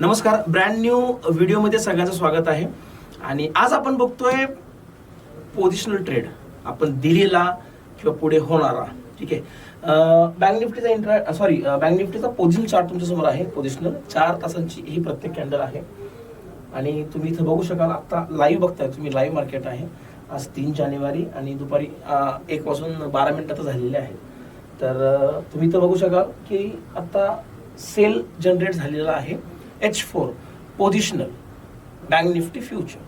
नमस्कार brand new व्हिडिओमध्ये सगळ्यांचं स्वागत आहे. आणि आज आपण बघतोय पोझिशनल ट्रेड आपण दिलेला किंवा पुढे होणारा ठीक आहे? बँक निफ्टीचा इंट्रा सॉरी बँक निफ्टीचा पोझिशन चार्ट तुमच्यासमोर आहे. पोझिशनल चार तासांची ही प्रत्येक कॅन्डल आहे. आणि तुम्ही इथं बघू शकाल आता लाईव्ह बघताय तुम्ही लाईव्ह मार्केट आहे. आज तीन जानेवारी आणि दुपारी एक वाजून बारा मिनिटात झालेले आहे तर तुम्ही इथं बघू शकाल की आता सेल जनरेट झालेला आहे. H four positional bank nifty future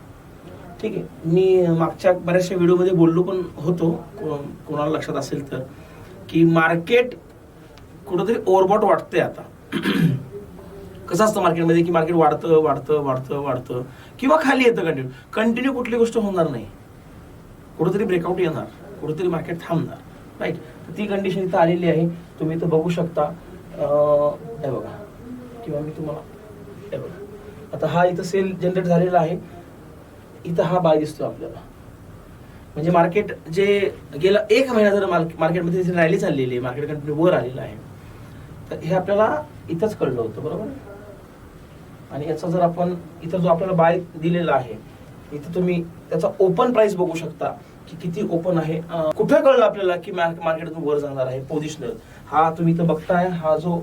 ठीक आहे. मी मागच्या बऱ्याचशा व्हिडिओमध्ये बोललो पण होतो को- कोणाला लक्षात असेल तर की मार्केट कुठंतरी ओव्हरबॉट वाटतंय आता. कसं असतं मार्केटमध्ये की मार्केट वाढतं वाढतं वाढतं वाढतं किंवा खाली येतं कंटिन्यू कंटिन्यू कुठली गोष्ट होणार नाही. कुठंतरी ब्रेकआउट येणार. कुठंतरी मार्केट थांबणार. राईट तर ती कंडिशन इथं आलेली आहे. तुम्ही इथं बघू शकता. हे बघा. किंवा मी तुम्हाला हे बघा. आता हा इथं सेल जनरेट झालेला आहे. इथं हा बाय दिसतो आपल्याला. म्हणजे मार्केट जे गेला एक महिना जर मार्केटमध्ये रॅली चाललेली आहे मार्केट कंटिन्यू वर आलेलं आहे तर हे आपल्याला इथंच कळलं होतं बरोबर? आणि याचा जर आपण इथं जो आपल्याला बाय दिलेला आहे इथं तुम्ही त्याचा ओपन प्राइस बघू शकता की किती ओपन आहे. कुठे कळलं आपल्याला की मार्केटतून वर जाणार आहे पोझिशनल हा तुम्ही इथं बघताय हा जो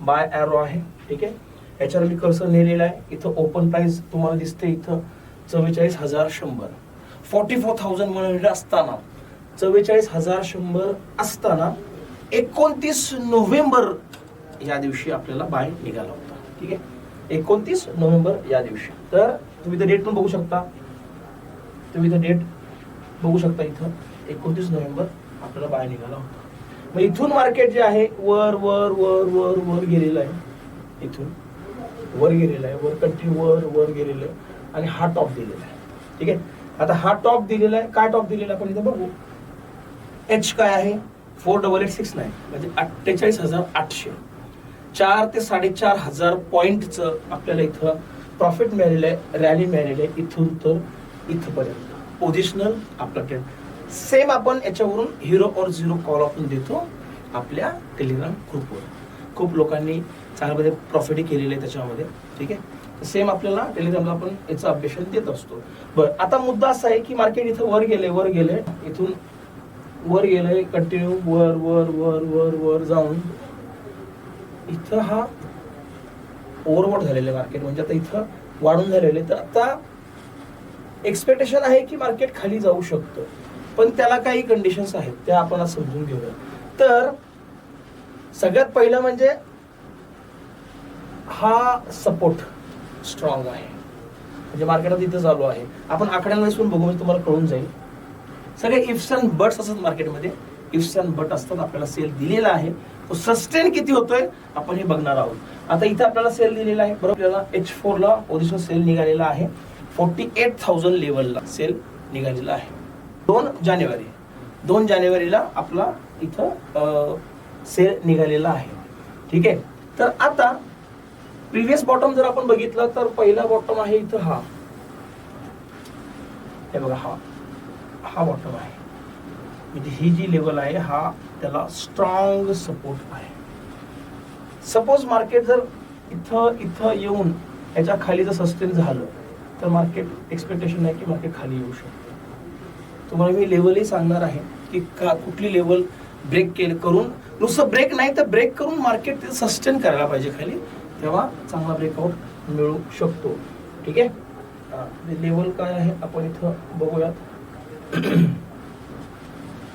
बाय एरो आहे ठीक आहे? याच्यावर मी कसं नेलेला आहे? इथं ओपन प्राइस तुम्हाला दिसते इथं चव्वेचाळीस हजार शंभर. फोर्टी फोर थाउजंड मिळालेलं असताना चव्वेचाळीस हजार शंभर असताना एकोणतीस नोव्हेंबर या दिवशी आपल्याला बाय निघाला होता. ठीक आहे? एकोणतीस नोव्हेंबर या दिवशी. तर तुम्ही तर डेट पण बघू शकता. तुम्ही तर डेट बघू शकता इथं. एकोणतीस नोव्हेंबर आपल्याला बाय निघाला होता. मग इथून मार्केट जे आहे वर वर वर वर वर गेलेलं आहे. इथून. वर गेलेलं आहे वर कंट्री वर वर गेलेलं आहे आणि हा टॉप दिलेला आहे. ठीक आहे? आता हा टॉप दिलेला आहे काय टॉप दिलेला आहे आपण इथं बघू. एच काय आहे? Four double eight six nine म्हणजे अठ्ठेचाळीस हजार आठशे. चार ते साडेचार हजार पॉईंटचं आपल्याला इथं प्रॉफिट मिळालेलं आहे रॅली मिळालेली आहे इथून तर इथपर्यंत. पोझिशनल आपला ट्रेंड सेम आपण याच्यावरून हिरो और झिरो कॉल आपण देतो आपल्या टेलिग्राम ग्रुपवर खूप लोकांनी चांगल्यामध्ये प्रॉफिटही केलेलं आहे त्याच्यामध्ये. ठीक आहे? सेम आपल्याला टेलिग्रामला आपण याचं अपडेशन देत असतो. बरं आता मुद्दा असा आहे की मार्केट इथं वर गेले वर गेले इथून वर गेलंय कंटिन्यू वर वर वर वर वर जाऊन इथं हा ओव्हरवॉट झालेलं आहे मार्केट म्हणजे आता इथं वाढून झालेलं आहे. तर आता एक्सपेक्टेशन आहे की मार्केट खाली जाऊ शकतं. पण त्याला काही कंडिशन्स आहेत त्या आपण आज समजून घेऊया. तर सगळ्यात पहिलं म्हणजे हा सपोर्ट स्ट्रॉंग आहे. म्हणजे मार्केटात इथं चालू आहे. आपण आकड्यांमध्ये पण बघू म्हणजे तुम्हाला कळून जाईल. सगळे इफ्स अँड बट्स असतात मार्केटमध्ये इफ्स अँड बट असतात आपल्याला सेल दिलेला आहे. तो सस्टेन किती होतोय आपण हे बघणार आहोत. आता इथं आपल्याला सेल दिलेला आहे. बरोबर आपल्याला एच फोरला पोझिशन सेल निघालेला आहे. फोर्टी एट थाउजंड लेवलला सेल निघालेला आहे. दोन जानेवारी. दोन जानेवारीला आपला इथं सेल निघालेला आहे. ठीक आहे? तर आता प्रिव्हियस बॉटम जर आपण बघितलं तर पहिला बॉटम आहे इथं हा. हे बघा हा हा बॉटम आहे. म्हणजे ही जी लेवल आहे हा त्याला स्ट्रॉंग सपोर्ट आहे. सपोज मार्केट जर इथं इथं येऊन याच्या खाली जर सस्टेन झालं तर मार्केट एक्सपेक्टेशन आहे की मार्केट खाली येऊ शकतं. तुम्हाला मी लेवलही सांगणार आहे की का कुठली लेवल ब्रेक केलं करून नुसतं ब्रेक नाही तर ब्रेक करून मार्केट सस्टेन करायला पाहिजे खाली. तेव्हा चांगला ब्रेकआउट मिळू शकतो. ठीक आहे? लेवल काय आहे? आपण इथं बघूयात.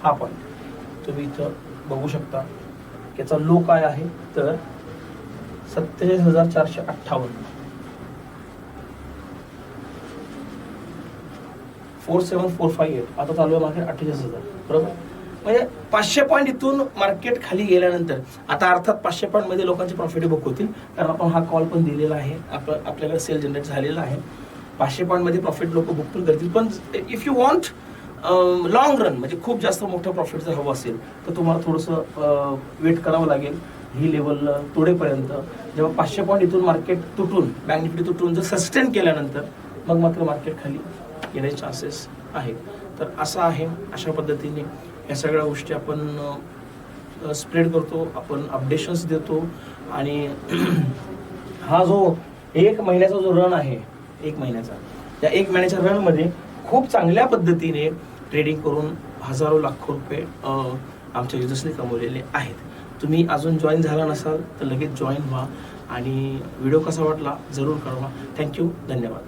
हा पॉईंट तुम्ही इथं बघू शकता. याचा लो काय आहे? तर सत्तेचाळीस हजार चारशे अठ्ठावन्न. Four seven four five eight आता चालू आहे मार्केट अठ्ठेचाळीस हजार. बरोबर? म्हणजे पाचशे पॉईंट इथून मार्केट खाली गेल्यानंतर आता अर्थात पाचशे पॉईंटमध्ये लोकांचे प्रॉफिट बुक होतील कारण आपण हा कॉल पण दिलेला आहे आपलं आपल्याकडे सेल जनरेट झालेला आहे. पाचशे पॉईंटमध्ये प्रॉफिट लोक बुक पण करतील. पण if you want long run म्हणजे खूप जास्त मोठं प्रॉफिट जर हवं असेल तर तुम्हाला थोडंसं वेट करावं लागेल. ही लेवल तोडेपर्यंत. जेव्हा पाचशे पॉईंट इथून मार्केट तुटून बँक निफ्टी तुटून जर सस्टेन केल्यानंतर मग मात्र मार्केट खाली येण्याचे चान्सेस आहेत. तर असं आहे अशा पद्धतीने. या सगळ्या गोष्टी आपण स्प्रेड करतो आपण अपडेशन्स देतो आणि हा जो एक महिन्याचा जो रन आहे एक महिन्याचा त्या एक महिन्याच्या रनमध्ये खूप चांगल्या पद्धतीने ट्रेडिंग करून हजारो लाखो रुपये आमच्या युजर्सने कमवलेले आहेत. तुम्ही अजून जॉईन झाला नसाल तर लगेच जॉईन व्हा आणि व्हिडिओ कसा वाटला जरूर कळवा. थँक्यू धन्यवाद.